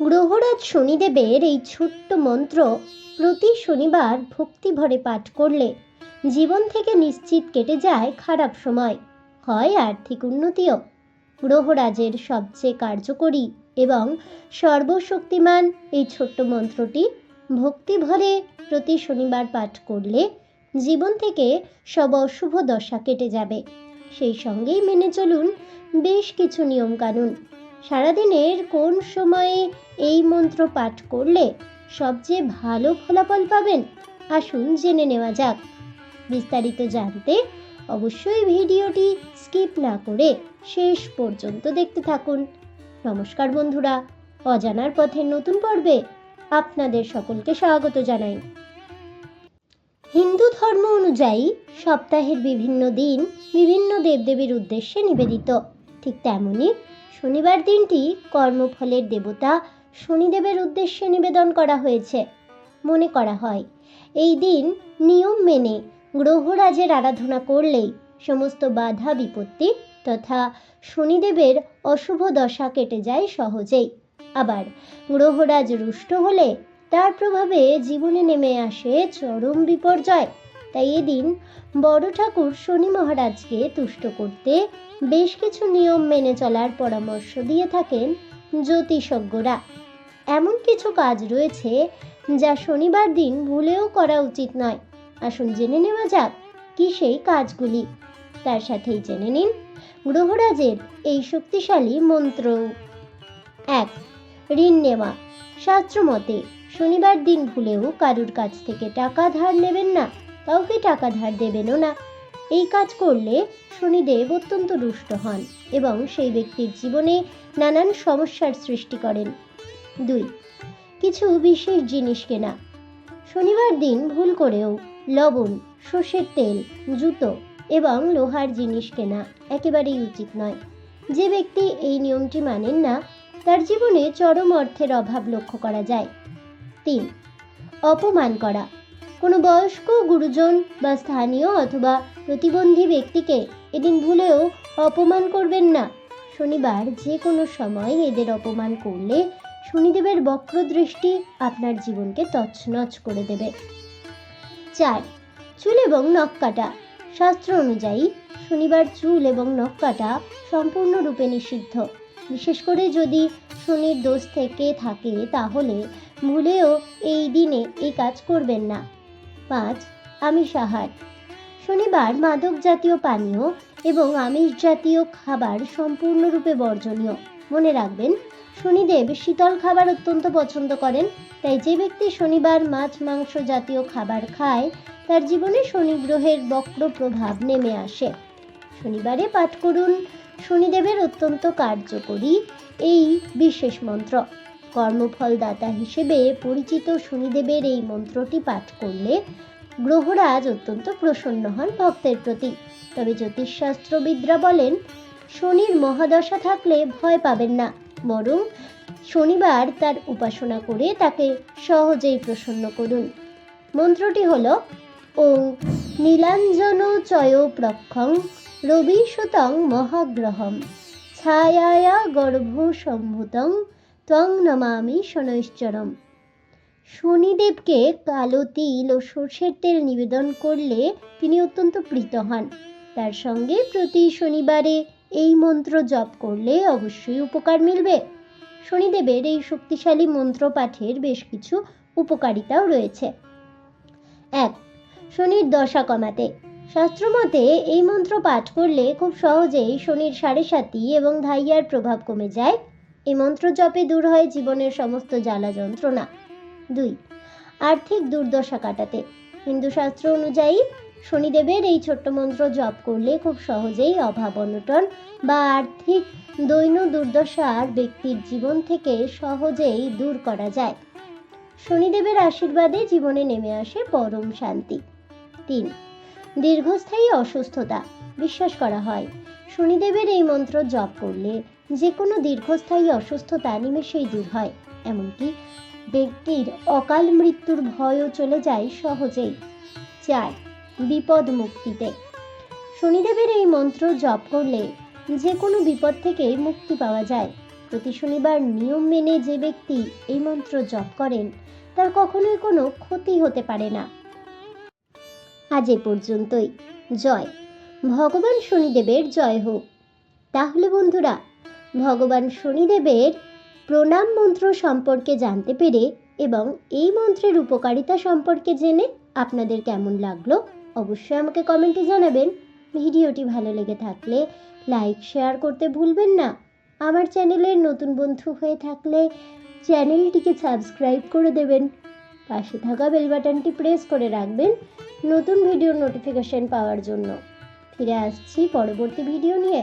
গ্রহরাজ শনিদেবের এই ছোট্ট মন্ত্র প্রতি শনিবার ভক্তিভরে পাঠ করলে জীবন থেকে নিশ্চিত কেটে যায় খারাপ সময়, হয় আর্থিক উন্নতিও। গ্রহরাজের সবচেয়ে কার্যকরী এবং সর্বশক্তিমান এই ছোট্ট মন্ত্রটি ভক্তিভরে প্রতি শনিবার পাঠ করলে জীবন থেকে সব অশুভ দশা কেটে যাবে। সেই সঙ্গেই মেনে চলুন বেশ কিছু নিয়মকানুন। সারাদিনের কোন সময়ে এই মন্ত্র পাঠ করলে সবচেয়ে ভালো ফলাফল পাবেন? আসুন জেনে নেওয়া যাক। বিস্তারিত জানতে অবশ্যই ভিডিওটি স্কিপ না করে শেষ পর্যন্ত দেখতে থাকুন। নমস্কার বন্ধুরা, অজানার পথের নতুন পর্বে আপনাদের সকলকে স্বাগত জানাই। হিন্দু ধর্ম অনুযায়ী সপ্তাহের বিভিন্ন দিন বিভিন্ন দেবদেবীর উদ্দেশ্যে নিবেদিত। ঠিক তেমনি শনিবার দিনটি কর্মফলের দেবতা শনিদেবের উদ্দেশ্যে নিবেদন করা হয়েছে। মনে করা হয়, এই দিন নিয়ম মেনে গ্রহরাজের আরাধনা করলেই সমস্ত বাধা বিপত্তি তথা শনিদেবের অশুভ দশা কেটে যায় সহজেই। আবার গ্রহরাজ রুষ্ট হলে তার প্রভাবে জীবনে নেমে আসে চরম বিপর্যয়। তাই এদিন বড় ঠাকুর শনি মহারাজকে তুষ্ট করতে বেশ কিছু নিয়ম মেনে চলার পরামর্শ দিয়ে থাকেন জ্যোতিষজ্ঞরা। এমন কিছু কাজ রয়েছে যা শনিবার দিন ভুলেও করা উচিত নয়। আসুন জেনে নেওয়া যাক কি সেই কাজগুলি। তার সাথেই জেনে নিন গ্রহরাজের এই শক্তিশালী মন্ত্র। এক, ঋণ নেওয়া। শাস্ত্রমতে শনিবার দিন ভুলেও কারুর কাছ থেকে টাকা ধার নেবেন না। কাউকে টাকা ধার দেবেনও না। এই কাজ করলে শনিদেব অত্যন্ত রুষ্ট হন এবং সেই ব্যক্তির জীবনে নানান সমস্যার সৃষ্টি করেন। দুই, কিছু বিশেষ জিনিস কেনা। শনিবার দিন ভুল করেও লবণ, সর্ষের তেল, জুতো এবং লোহার জিনিস কেনা একেবারেই উচিত নয়। যে ব্যক্তি এই নিয়মটি মানেন না, তার জীবনে চরম অর্থের অভাব লক্ষ্য করা যায়। তিন, অপমান করা। কোনো বয়স্ক গুরুজন বা স্থানীয় অথবা প্রতিবন্ধী ব্যক্তিকে এদিন ভুলেও অপমান করবেন না। শনিবার যে কোনো সময় এদের অপমান করলে শনিদেবের বক্র দৃষ্টি আপনার জীবনকে তছনছ করে দেবে। চার, চুল এবং নখ কাটা। শাস্ত্র অনুযায়ী শনিবার চুল এবং নখ কাটা সম্পূর্ণরূপে নিষিদ্ধ। বিশেষ করে যদি শনির দোষ থেকে থাকে, তাহলে ভুলেও এই দিনে এই কাজ করবেন না। পাঁচ আমিষ আহার শনিবার মাদক জাতীয় পানীয় এবং আমিষ জাতীয় খাবার সম্পূর্ণরূপে বর্জনীয়। মনে রাখবেন, শনিদেব শীতল খাবার অত্যন্ত পছন্দ করেন, তাই যে ব্যক্তি শনিবার মাছ, মাংস জাতীয় খাবার খায়, তার জীবনে শনি গ্রহের বক্র প্রভাব নেমে আসে। শনিবারে পাঠ করুন, শনিদেবের অত্যন্ত কার্যকরী এই বিশেষ মন্ত্র। কর্মফলদাতা হিসেবে পরিচিত শনিদেবের এই মন্ত্রটি পাঠ করলে গ্রহরাজ অত্যন্ত প্রসন্ন হন ভক্তের প্রতি। তবে জ্যোতিষশাস্ত্রবিদরা বলেন, শনির মহাদশা থাকলে ভয় পাবেন না, বরং শনিবার তার উপাসনা করে তাকে সহজেই প্রসন্ন করুন। মন্ত্রটি হল, ওং নীলাঞ্জন চয় প্রক্ষং রবি সুতং মহাগ্রহম, ছায়ায়া গর্ভ সম্ভূতং ত্বং নমামি শনৈশ্চরম। শনিদেবকে কালো তিল ও সর্ষের তেল নিবেদন করলে তিনি অত্যন্ত প্রীত হন। তার সঙ্গে প্রতি শনিবারে এই মন্ত্র জপ করলে অবশ্যই উপকার মিলবে। শনিদেবের এই শক্তিশালী মন্ত্র পাঠের বেশ কিছু উপকারিতাও রয়েছে। এক, শনির দশা কমাতে। শাস্ত্রমতে এই মন্ত্র পাঠ করলে খুব সহজেই শনির সাড়ে সাতি এবং ধাইয়ার প্রভাব কমে যায়। এই মন্ত্র জপে দূর হয় জীবনের সমস্ত জ্বালা যন্ত্রণা। দুই, আর্থিক দুর্দশা কাটাতে। হিন্দু শাস্ত্র অনুযায়ী শনিদেবের এই ছোট্ট মন্ত্র জপ করলে খুব সহজেই অভাব অনটন বা আর্থিক দৈন দুর্দশার ব্যক্তির জীবন থেকে সহজেই দূর করা যায়। শনিদেবের আশীর্বাদে জীবনে নেমে আসে পরম শান্তি। তিন, দীর্ঘস্থায়ী অসুস্থতা। বিশ্বাস করা হয়, শনিদেবের এই মন্ত্র জপ করলে যে কোনো দীর্ঘস্থায়ী অসুস্থতা নিমেষেই দূর হয়, এমনকি ব্যক্তির অকাল মৃত্যুর ভয়ও চলে যায় সহজেই। চার, বিপদ মুক্তিতে। শনিদেবের এই মন্ত্র জপ করলে যে কোনো বিপদ থেকে মুক্তি পাওয়া যায়। প্রতি শনিবার নিয়ম মেনে যে ব্যক্তি এই মন্ত্র জপ করেন, তার কখনোই কোনো ক্ষতি হতে পারে না। আজ এ পর্যন্তই। জয়। ভগবান শনিদেবের জয় হোক। তাহলে বন্ধুরা ভগবান শনিদেবের প্রণাম মন্ত্র সম্পর্কে জানতে পেরে এবং এই মন্ত্রের উপকারিতা সম্পর্কে জেনে আপনাদের কেমন লাগল, অবশ্যই আমাকে কমেন্টে জানাবেন। ভিডিওটি ভালো লেগে থাকলে লাইক, শেয়ার করতে ভুলবেন না। আমার চ্যানেলের নতুন বন্ধু হয়ে থাকলে চ্যানেলটিকে সাবস্ক্রাইব করে দেবেন। পাশে থাকা বেল বাটনটি প্রেস করে রাখবেন নতুন ভিডিওর নোটিফিকেশন পাওয়ার জন্য। ফিরে আসছি পরবর্তী ভিডিও নিয়ে।